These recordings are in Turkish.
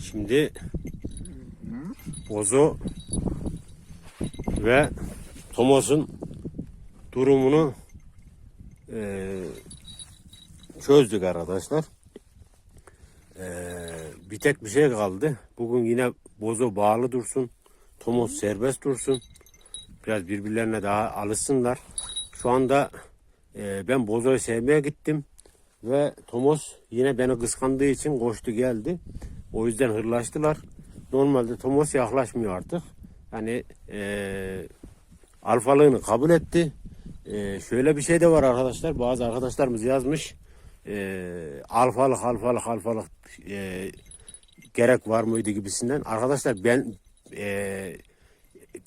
Şimdi Bozo ve Tomos'un durumunu eee, çözdük arkadaşlar. Eee, bir tek bir şey kaldı. Bugün yine Bozo bağlı dursun. Tomos serbest dursun. Biraz birbirlerine daha alışsınlar. Şu anda eee, ben Bozo'yu sevmeye gittim. Ve Tomos yine beni kıskandığı için koştu geldi. O yüzden hırlaştılar. Normalde Tomos yaklaşmıyor artık. Yani eee alfalığını kabul etti. Eee, şöyle bir şey de var arkadaşlar. Bazı arkadaşlarımız yazmış. Eee alfalık, alfalık, alfalık eee, gerek var mıydı gibisinden. Arkadaşlar ben eee,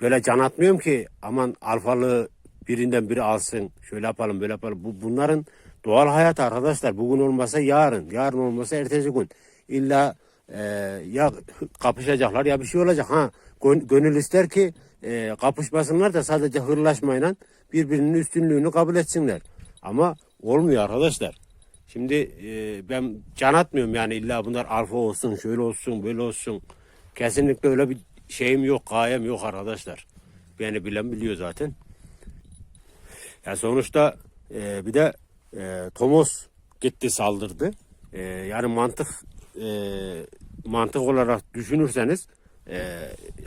böyle can atmıyorum ki aman alfalığı birinden biri alsın. Şöyle yapalım böyle yapalım. Bu, bunların doğal hayat arkadaşlar. Bugün olmasa yarın. Yarın olmasa ertesi gün. İlla eee, ya kapışacaklar ya bir şey olacak. Ha gön- gönül ister ki eee, kapışmasınlar da sadece hırlaşmayla birbirinin üstünlüğünü kabul etsinler. Ama olmuyor arkadaşlar. Şimdi eee, ben can atmıyorum yani illa bunlar alfa olsun, şöyle olsun, böyle olsun. Kesinlikle öyle bir şeyim yok, gayem yok arkadaşlar. Beni bilen biliyor zaten. Ya sonuçta e, bir de e, Tomos gitti saldırdı. E, yani mantık e, mantık olarak düşünürseniz e,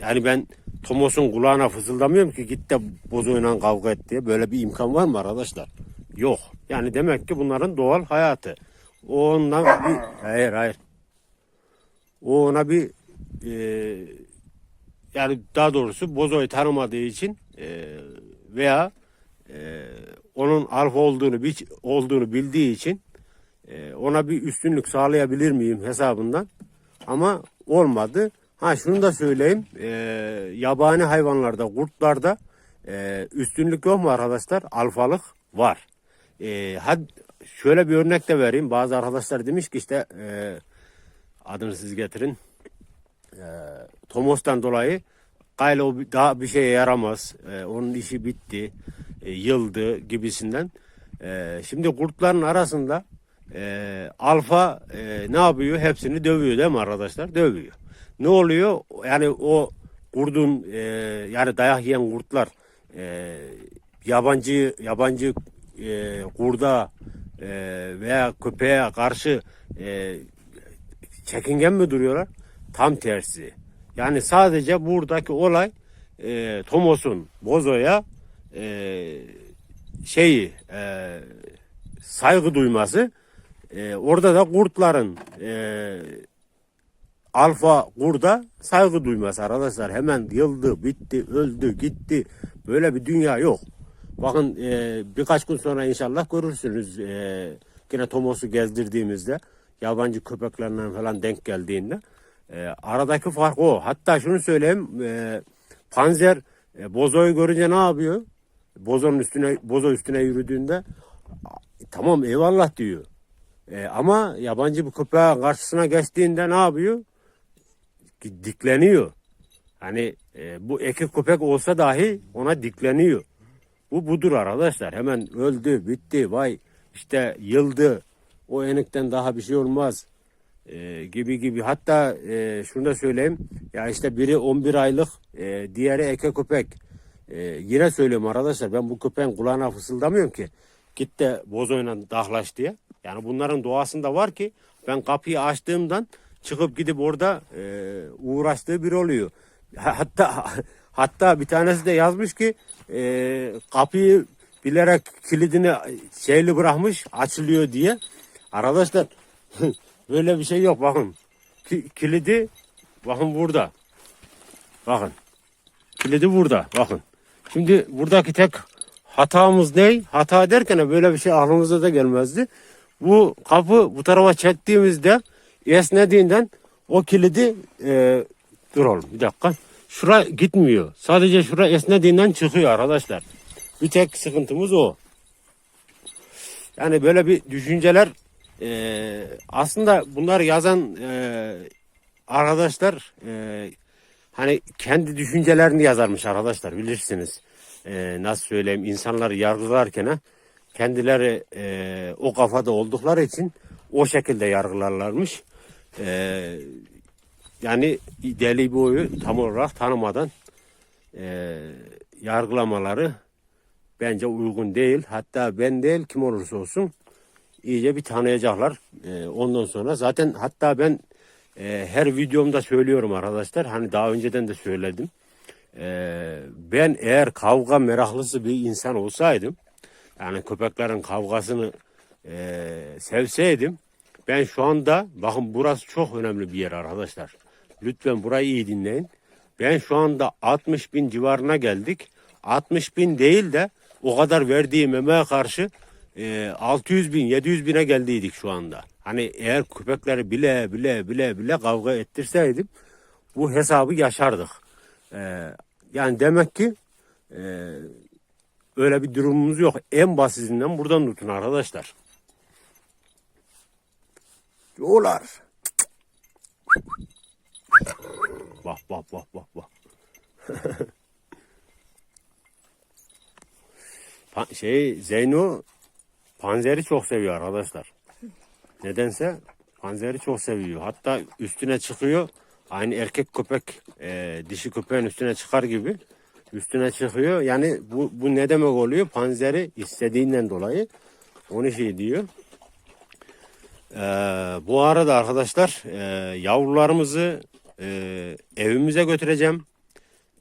yani ben Tomos'un kulağına fısıldamıyorum ki git de bozoyla kavga et diye. Böyle bir imkan var mı arkadaşlar? Yok. Yani demek ki bunların doğal hayatı. O ondan bir... Hayır hayır. O ona bir e, yani daha doğrusu bozoyu tanımadığı için e, veya e, onun alfa olduğunu bil- olduğunu bildiği için e, ona bir üstünlük sağlayabilir miyim hesabından ama olmadı. Ha şunu da söyleyeyim e, yabani hayvanlarda kurtlarda e, üstünlük yok mu arkadaşlar? Alfalık var. E, had, şöyle bir örnek de vereyim. Bazı arkadaşlar demiş ki işte e, adını siz getirin. E, Tomos'tan dolayı Kayla o bir- daha bir şeye yaramaz. E, onun işi bitti. E, yıldı gibisinden. E, şimdi kurtların arasında e, alfa e, ne yapıyor? Hepsini dövüyor değil mi arkadaşlar? Dövüyor. Ne oluyor? Yani o kurdun e, yani dayak yiyen kurtlar e, yabancı yabancı e, kurda e, veya köpeğe karşı e, çekingen mi duruyorlar? Tam tersi. Yani sadece buradaki olay e, Tomos'un Bozo'ya e, şeyi e, saygı duyması. E, orada da kurtların e, alfa kurda saygı duyması arkadaşlar. Hemen yıldı, bitti, öldü, gitti. Böyle bir dünya yok. Bakın e, birkaç gün sonra inşallah görürsünüz. E, yine Tomos'u gezdirdiğimizde yabancı köpeklerle falan denk geldiğinde. E, aradaki fark o. Hatta şunu söyleyeyim. E, Panzer e, Bozo'yu görünce ne yapıyor? Bozo'nun üstüne Bozo üstüne yürüdüğünde tamam eyvallah diyor. E, ama yabancı bir köpeğin karşısına geçtiğinde ne yapıyor? Dikleniyor. Hani e, bu erkek köpek olsa dahi ona dikleniyor. Bu budur arkadaşlar. Hemen öldü, bitti, vay işte yıldı. O enikten daha bir şey olmaz. E, gibi gibi. Hatta e, şunu da söyleyeyim. Ya işte biri 11 aylık, e, diğeri erkek köpek. E, yine söylüyorum arkadaşlar. Ben bu köpeğin kulağına fısıldamıyorum ki. Git de bozoyla dahlaş diye. Yani bunların doğasında var ki ben kapıyı açtığımdan çıkıp gidip orada e, uğraştığı biri oluyor. Hatta hatta bir tanesi de yazmış ki e, kapıyı bilerek kilidini şeyli bırakmış açılıyor diye. Arkadaşlar böyle bir şey yok bakın. Ki- kilidi bakın burada. Bakın. Kilidi burada bakın. Şimdi buradaki tek hatamız ne? Hata derken böyle bir şey aklımıza da gelmezdi. Bu kapı bu tarafa çektiğimizde esnediğinden o kilidi e, dur oğlum bir dakika. Şura gitmiyor. Sadece şura esnediğinden çıkıyor arkadaşlar. Bir tek sıkıntımız o. Yani böyle bir düşünceler e, aslında bunlar yazan e, arkadaşlar e, hani kendi düşüncelerini yazarmış arkadaşlar bilirsiniz. E, nasıl söyleyeyim insanları yargılarken ha, kendileri e, o kafada oldukları için o şekilde yargılarlarmış. E, yani deli boyu tam olarak tanımadan e, yargılamaları bence uygun değil. Hatta ben değil kim olursa olsun iyice bir tanıyacaklar. E, ondan sonra zaten hatta ben e, her videomda söylüyorum arkadaşlar. Hani daha önceden de söyledim. E, ben eğer kavga meraklısı bir insan olsaydım yani köpeklerin kavgasını e, sevseydim ben şu anda bakın burası çok önemli bir yer arkadaşlar. Lütfen burayı iyi dinleyin. Ben şu anda 60 bin civarına geldik. 60 bin değil de o kadar verdiğim emeğe karşı e, 600 bin 700 bine geldiydik şu anda. Hani eğer köpekleri bile bile bile bile kavga ettirseydim bu hesabı yaşardık. E, yani demek ki e, öyle bir durumumuz yok. En basitinden buradan tutun arkadaşlar. Yolar. Bak bak bak bak bak. Şey Zeyno panzeri çok seviyor arkadaşlar. Nedense panzeri çok seviyor. Hatta üstüne çıkıyor. Aynı erkek köpek e, dişi köpeğin üstüne çıkar gibi üstüne çıkıyor. Yani bu, bu ne demek oluyor? Panzeri istediğinden dolayı onu şey diyor. Ee, bu arada arkadaşlar e, yavrularımızı e, evimize götüreceğim.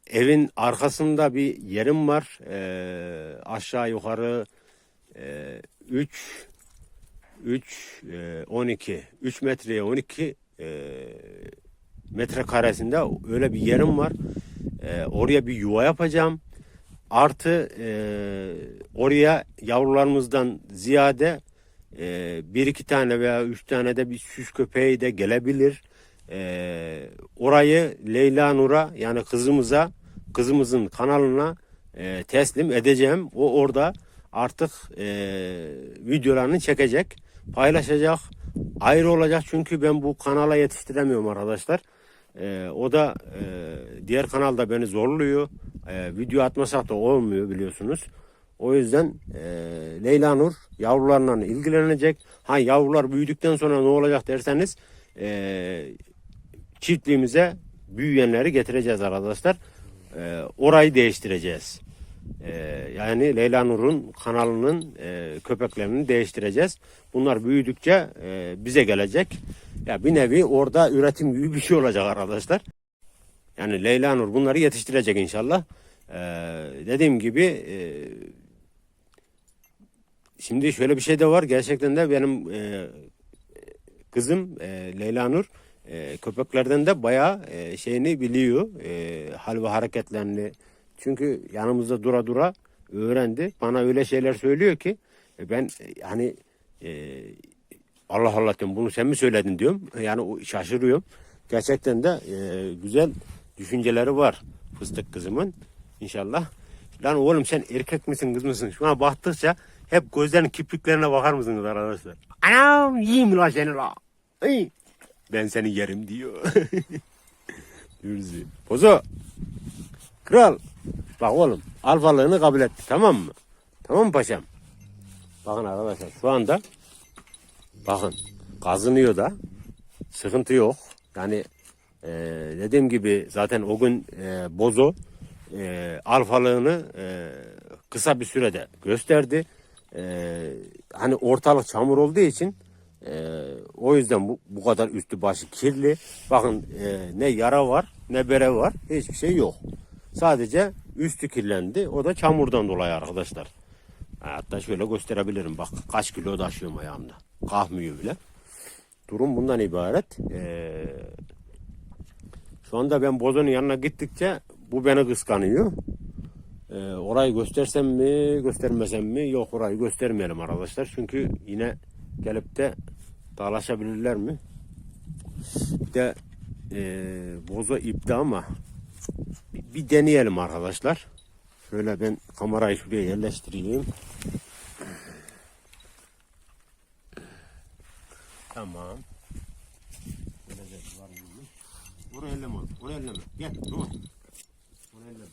Evin arkasında bir yerim var. E, aşağı yukarı e, 3 3 e, 12 3 metreye 12 e, metre karesinde öyle bir yerim var. E, oraya bir yuva yapacağım. Artı e, oraya yavrularımızdan ziyade bir iki tane veya üç tane de bir süs köpeği de gelebilir. Orayı Leyla Nur'a yani kızımıza, kızımızın kanalına teslim edeceğim. O orada artık e, videolarını çekecek, paylaşacak. Ayrı olacak çünkü ben bu kanala yetiştiremiyorum arkadaşlar. E, o da e, diğer kanalda beni zorluyor. E, video atmasak da olmuyor biliyorsunuz. O yüzden e, Leyla Nur yavrularla ilgilenecek. Ha yavrular büyüdükten sonra ne olacak derseniz e, çiftliğimize büyüyenleri getireceğiz arkadaşlar. E, orayı değiştireceğiz. E, yani Leyla Nur'un kanalının e, köpeklerini değiştireceğiz. Bunlar büyüdükçe e, bize gelecek. Ya bir nevi orada üretim gibi bir şey olacak arkadaşlar. Yani Leyla Nur bunları yetiştirecek inşallah. Ee, dediğim gibi e, şimdi şöyle bir şey de var. Gerçekten de benim e, kızım e, Leyla Nur e, köpeklerden de bayağı e, şeyini biliyor. E, hal ve hareketlerini. Çünkü yanımızda dura dura öğrendi. Bana öyle şeyler söylüyor ki e, ben e, hani e, Allah Allah diyorum bunu sen mi söyledin diyorum. Yani şaşırıyorum. Gerçekten de e, güzel düşünceleri var fıstık kızımın. İnşallah. Lan oğlum sen erkek misin kız mısın? Şuna baktıkça Hep gözlerinin kirpiklerine bakar mısınız arkadaşlar? Anam yiyeyim la seni la. Ay. Ben seni yerim diyor. Dürzi. Bozo. Kral. Bak oğlum alfalığını kabul etti tamam mı? Tamam mı paşam? Bakın arkadaşlar şu anda bakın kazınıyor da sıkıntı yok. Yani e, dediğim gibi zaten o gün e, Bozo e, alfalığını e, kısa bir sürede gösterdi. E, hani ortalık çamur olduğu için e, o yüzden bu, bu kadar üstü başı kirli. Bakın e, ne yara var ne bere var hiçbir şey yok. Sadece üstü kirlendi. O da çamurdan dolayı arkadaşlar. Hatta şöyle gösterebilirim. Bak kaç kilo taşıyorum ayağımda. Kalkmıyor bile. Durum bundan ibaret. Ee, şu anda ben Bozo'nun yanına gittikçe bu beni kıskanıyor. Ee, orayı göstersem mi göstermesem mi? Yok orayı göstermeyelim arkadaşlar. Çünkü yine gelip de dağlaşabilirler mi? Bir de e, Bozo ipti ama bir, bir deneyelim arkadaşlar. Şöyle ben kamerayı şuraya yerleştireyim. Tamam. Oraya elleme oğlum. Oraya elleme. Gel. Dur. Oraya elleme.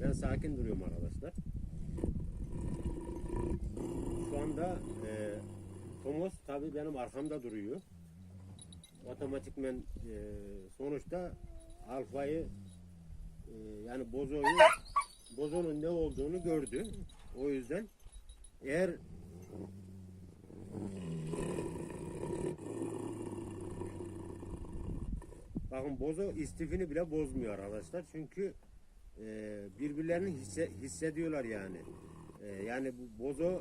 Ben sakin duruyorum arkadaşlar. Şu anda e, Tomos tabi benim arkamda duruyor. Otomatikmen e, sonuçta alfayı e, yani bozoyu bozonun ne olduğunu gördü. O yüzden eğer Bakın bozo istifini bile bozmuyor arkadaşlar. Çünkü e, birbirlerini hisse, hissediyorlar yani. E, yani bu bozo e,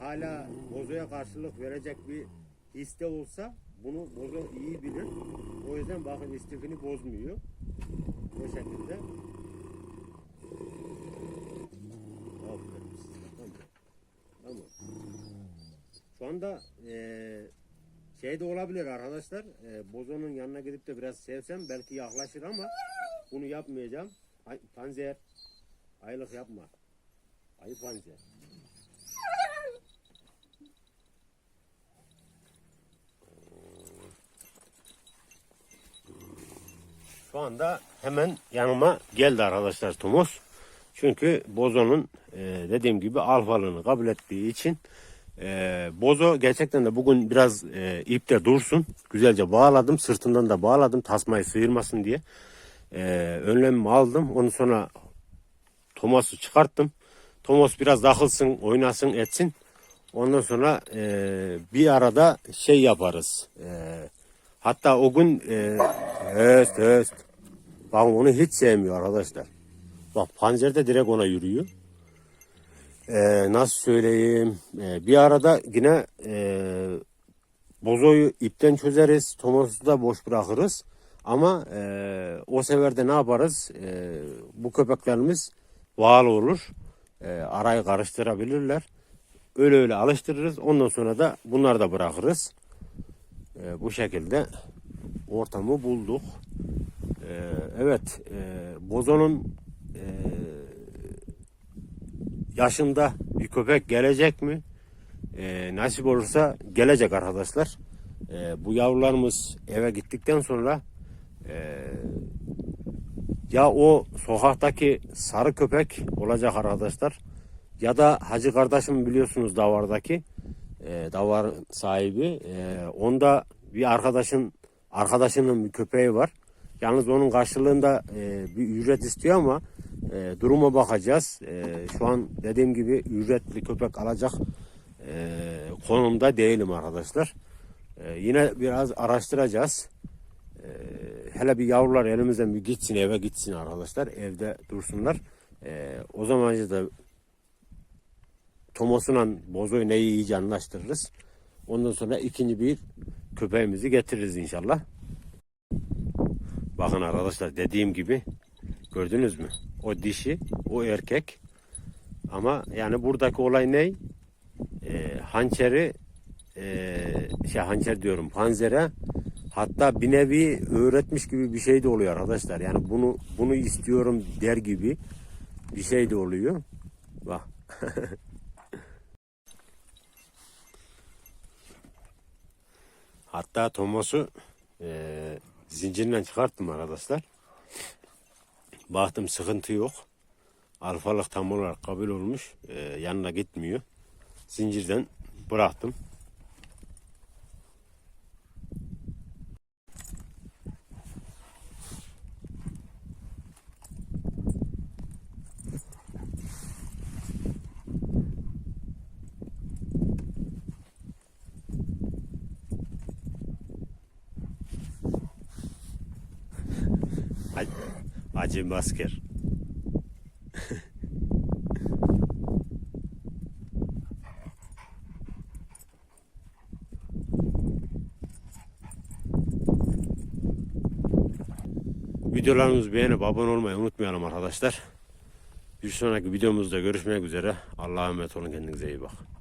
hala bozoya karşılık verecek bir histe olsa bunu bozo iyi bilir. O yüzden bakın istifini bozmuyor. O şekilde. Tamam. Tamam. Şu anda eee şey de olabilir arkadaşlar. eee, Bozo'nun yanına gidip de biraz sevsem belki yaklaşır ama bunu yapmayacağım. Ay, panzer. Aylık yapma. Ayı panzer. Şu anda hemen yanıma geldi arkadaşlar Tomos. Çünkü Bozo'nun e, dediğim gibi alfalığını kabul ettiği için e, Bozo gerçekten de bugün biraz e, ipte dursun. Güzelce bağladım. Sırtından da bağladım. Tasmayı sıyırmasın diye. E, önlemimi aldım. Ondan sonra Thomas'ı çıkarttım. Thomas biraz takılsın, oynasın, etsin. Ondan sonra e, bir arada şey yaparız. E, hatta o gün e, höst höst. Bakın onu hiç sevmiyor arkadaşlar. Bak panzer de direkt ona yürüyor. Ee, nasıl söyleyeyim? Ee, bir arada yine e, bozoyu ipten çözeriz. Tomos'u da boş bırakırız. Ama e, o sefer de ne yaparız? E, bu köpeklerimiz bağlı olur. E, arayı karıştırabilirler. Öyle öyle alıştırırız. Ondan sonra da bunları da bırakırız. E, bu şekilde ortamı bulduk. E, evet, e, Bozo'nun e, yaşında bir köpek gelecek mi? E, nasip olursa gelecek arkadaşlar. E, bu yavrularımız eve gittikten sonra e, ya o sokaktaki sarı köpek olacak arkadaşlar ya da Hacı kardeşim biliyorsunuz davardaki e, davar sahibi e, onda bir arkadaşın arkadaşının bir köpeği var. Yalnız onun karşılığında e, bir ücret istiyor ama e, duruma bakacağız. E, şu an dediğim gibi ücretli köpek alacak e, konumda değilim arkadaşlar. E, yine biraz araştıracağız. E, hele bir yavrular elimizden bir gitsin eve gitsin arkadaşlar. Evde dursunlar. E, o zaman da Tomos'la Bozo'yu neyi iyice anlaştırırız. Ondan sonra ikinci bir köpeğimizi getiririz inşallah. Bakın arkadaşlar dediğim gibi gördünüz mü? O dişi, o erkek. Ama yani buradaki olay ne? Ee, hançeri e, şey hançer diyorum panzere Hatta bir nevi öğretmiş gibi bir şey de oluyor arkadaşlar. Yani bunu bunu istiyorum der gibi bir şey de oluyor. Bak. Hatta Thomas'u eee zincirinden çıkarttım arkadaşlar. Baktım sıkıntı yok. Alfalık tam olarak kabul olmuş. Eee, yanına gitmiyor. Zincirden bıraktım. Acı masker. Videolarımızı beğenip abone olmayı unutmayalım arkadaşlar. Bir sonraki videomuzda görüşmek üzere. Allah'a emanet olun kendinize iyi bakın.